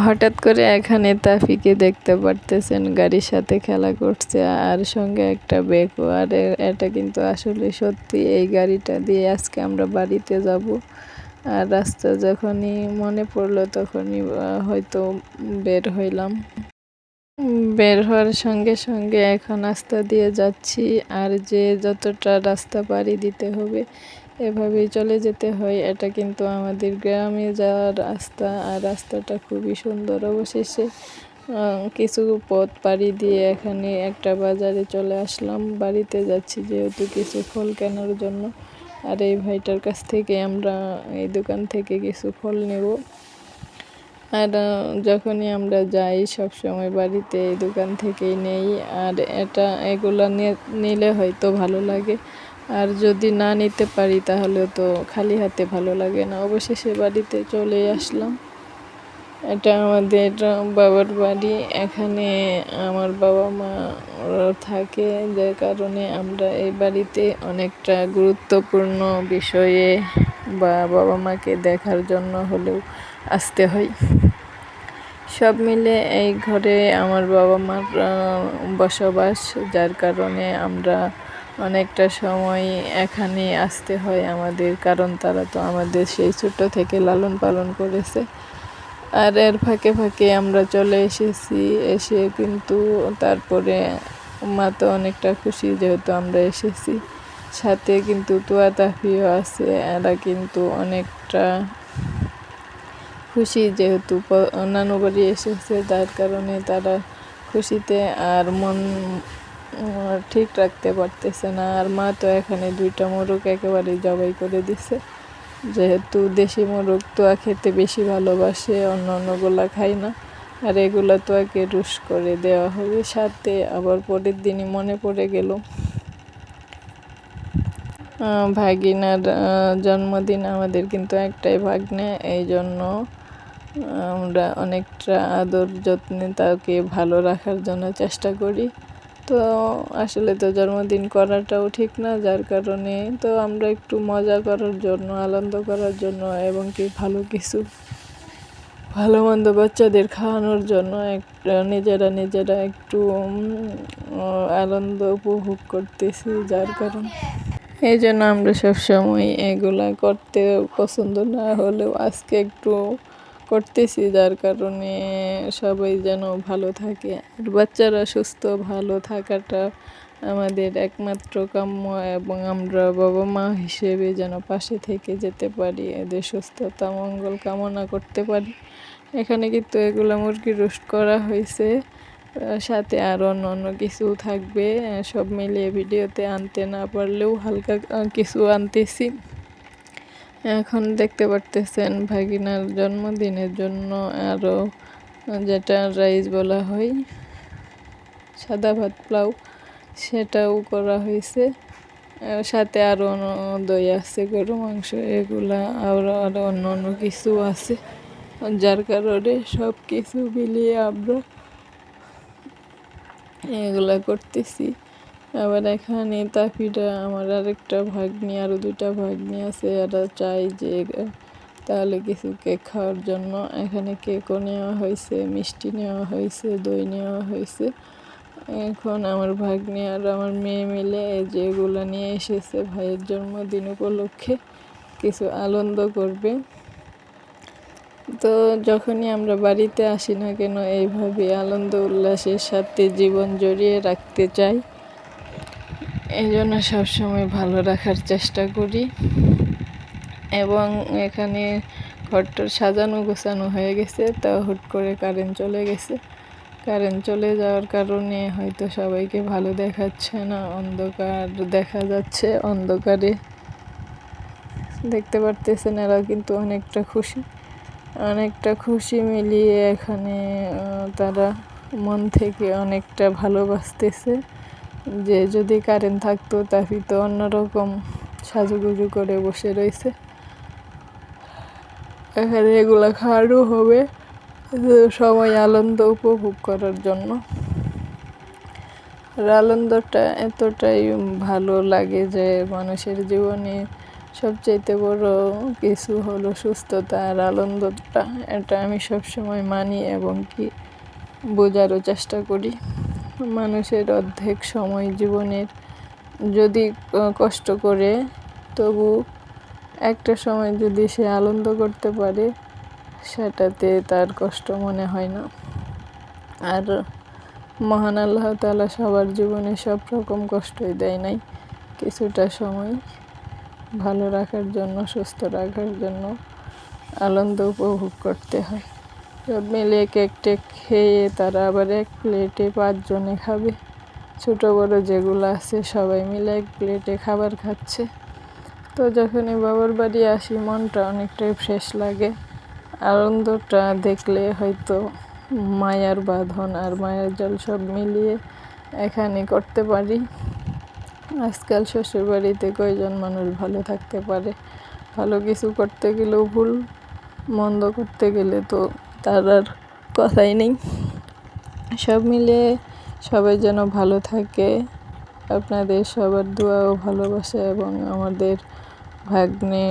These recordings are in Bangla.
হঠাৎ করে এখানে তাফিকে দেখতে পারতেছেন, গাড়ির সাথে খেলা করছে আর সঙ্গে একটা বেকও। আর এটা কিন্তু আসলে সত্যি এই গাড়িটা দিয়ে আজকে আমরা বাড়িতে যাব। আর রাস্তা যখনই মনে পড়ল তখনই হয়তো বের হইলাম। বের হওয়ার সঙ্গে সঙ্গে এখন রাস্তা দিয়ে যাচ্ছি আর যে যতটা রাস্তা পাড়ি দিতে হবে, এভাবেই চলে যেতে হয়। এটা কিন্তু আমাদের গ্রামে যাওয়ার রাস্তা আর রাস্তাটা খুবই সুন্দর অবশেষে কিছু পথ পাড়ি দিয়ে এখানে একটা বাজারে চলে আসলাম। বাড়িতে যাচ্ছি যেহেতু কিছু ফল কেনার জন্য। আর এই ভাইটার কাছ থেকে আমরা এই দোকান থেকে কিছু ফল নেব। আর যখনই আমরা যাই সব সময় বাড়িতে এই দোকান থেকেই নেই। আর এটা, এগুলো নিলে হয়তো ভালো লাগে। আর যদি না নিতে পারি তাহলে তো খালি হাতে ভালো লাগে না। অবশেষে বাড়িতে চলে আসলাম। এটা আমাদের বাবার বাড়ি। এখানে আমার বাবা মা থাকে যে কারণে আমরা এই বাড়িতে অনেকটা গুরুত্বপূর্ণ বিষয়ে বা বাবা মাকে দেখার জন্য হলেও আসতে হয়। সব মিলে এই ঘরে আমার বাবা মার বসবাস, যার কারণে আমরা অনেকটা সময় এখানে আসতে হয় আমাদের, কারণ তারা তো আমাদের সেই ছোটো থেকে লালন পালন করেছে। আর এর ফাঁকে ফাঁকে আমরা চলে এসেছি, এসে কিন্তু তারপরে মা তো অনেকটা খুশি যেহেতু আমরা এসেছি। সাথে কিন্তু তুয়া তাফিও আছে, এরা কিন্তু অনেকটা খুশি যেহেতু নানু বাড়ি এসেছে তার কারণে তারা খুশিতে আর মন ঠিক রাখতে পারতেছে না। আর মা তো এখানে দুইটা মোরগ একেবারে জবাই করে দিছে। যেহেতু দেশি মোরগ তোয়া খেতে বেশি ভালোবাসে, অন্য অন্যগুলা খায় না। আর এগুলো তোয়াকে রুশ করে দেওয়া হবে। সাথে আবার পরের দিনই মনে পড়ে গেল ভাগিনার জন্মদিন আমাদের কিন্তু একটাই ভাগ্নে। এই জন্য আমরা অনেকটা আদর যত্নে তাকে ভালো রাখার জন্য চেষ্টা করি। তো আসলে তো জন্মদিন করাটাও ঠিক না, যার কারণে তো আমরা একটু মজা করার জন্য, আনন্দ করার জন্য এবং কি ভালো কিছু, ভালো মন্দ বাচ্চাদের খাওয়ানোর জন্য একটা নিজেরা নিজেরা একটু আনন্দ উপভোগ করতেছি যার কারণ। এই জন্য আমরা সবসময় এগুলা করতে পছন্দ না হলেও আজকে একটু করতেছি, যার কারণে সবাই যেন ভালো থাকে। আর বাচ্চারা সুস্থ, ভালো থাকাটা আমাদের একমাত্র কাম্য এবং আমরা বাবা মা হিসেবে যেন পাশে থেকে যেতে পারি, এদের সুস্থতা, মঙ্গল কামনা করতে পারি। এখানে কিন্তু এগুলো মুরগি রোস্ট করা হয়েছে। সাথে আরও অন্য অন্য কিছু থাকবে। সব মিলিয়ে ভিডিওতে আনতে না পারলেও হালকা কিছু আনতেছি। এখন দেখতে পারতেছেন ভাগিনার জন্মদিনের জন্য আরও যেটা রাইস বলা হয়, সাদা ভাত পোলাও, সেটাও করা হয়েছে। সাথে আরও দই আছে, গরু, মাংস, এগুলা আরও আরও অন্য অন্য কিছু আছে। যার কারণে সব কিছু মিলিয়ে আমরা এগুলা করতেছি। আবার এখানে তাফিটা আমার আরেকটা ভাগ্নি আরও দুইটা ভাগ্নি আছে, এরা চাই যে তাহলে কিছু কেক খাওয়ার জন্য। এখানে কেকও নেওয়া হয়েছে, মিষ্টি নেওয়া হয়েছে, দই নেওয়া হয়েছে। এখন আমার ভাগ্নি আর আমার মেয়ে মিলে যেগুলো নিয়ে এসেছে ভাইয়ের জন্মদিন উপলক্ষে। কিছু আনন্দ করবে। তো যখনই আমরা বাড়িতে আসি না কেন এইভাবে আনন্দ উল্লাসের সাথে জীবন জড়িয়ে রাখতে চাই। এই জন্য সবসময় ভালো রাখার চেষ্টা করি। এবং এখানে ঘরটার সাজানো গোছানো হয়ে গেছে, তা হুট করে কারেন্ট চলে গেছে। কারেন্ট চলে যাওয়ার কারণে হয়তো সবাইকে ভালো দেখাচ্ছে না, অন্ধকার দেখা যাচ্ছে অন্ধকারে। দেখতে পারতেছেন এরা কিন্তু অনেকটা খুশি। অনেকটা খুশি মিলিয়ে এখানে তারা মন থেকে অনেকটা ভালোবাসতেছে যে যদি কারেন্ট থাকতো তাহলে তো অন্যরকম সাজুগুজু করে বসে রয়েছে। এখানে এগুলো খাওয়ারও হবে সবাই আনন্দ উপভোগ করার জন্য। আর আনন্দটা এতটাই ভালো লাগে যে মানুষের জীবনে সবচাইতে বড় কিছু হলো সুস্থতা আর আনন্দটা। এটা আমি সবসময় মানি এবং কি বোঝারও চেষ্টা করি। মানুষের অর্ধেক সময় জীবনের যদি কষ্ট করে, তবু একটা সময় যদি সে আনন্দ করতে পারে, সেটাতে তার কষ্ট মনে হয় না। আর মহান আল্লাহ তাআলা সবার জীবনে সব রকম কষ্টই দেয় নাই কিছুটা সময়। ভালো রাখার জন্য, সুস্থ রাখার জন্য আনন্দ উপভোগ করতে হয়। সব মিলে কেক খেয়ে তারা আবার এক প্লেটে পাঁচজনে খাবে। ছোটো, বড়ো যেগুলো আছে সবাই মিলে এক প্লেটে খাবার খাচ্ছে। তো যখনই বাবার বাড়ি আসি, মনটা অনেকটাই ফ্রেশ লাগে। আনন্দটা দেখলে হয়তো মায়ার বাঁধন আর মায়ার জল সব মিলিয়ে এখানে করতে পারি। আজকাল শ্বশুর বাড়িতে কয়জন মানুষ ভালো থাকতে পারে? ভালো কিছু করতে গেলেও ভুল, মন্দ করতে গেলে তো তার আর কথাই নেই। সব মিলিয়ে সবাই যেন ভালো থাকে, আপনাদের সবার দোয়া ও ভালোবাসা এবং আমাদের ভাগ্নে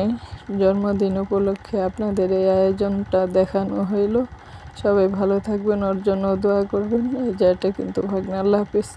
জন্মদিন উপলক্ষে আপনাদের এই আয়োজনটা দেখানো হইল। সবাই ভালো থাকবেন ওর জন্য দোয়া করবেন। এই জায়গাটা কিন্তু ভাগ্নে, আল্লাহ হাফিজ।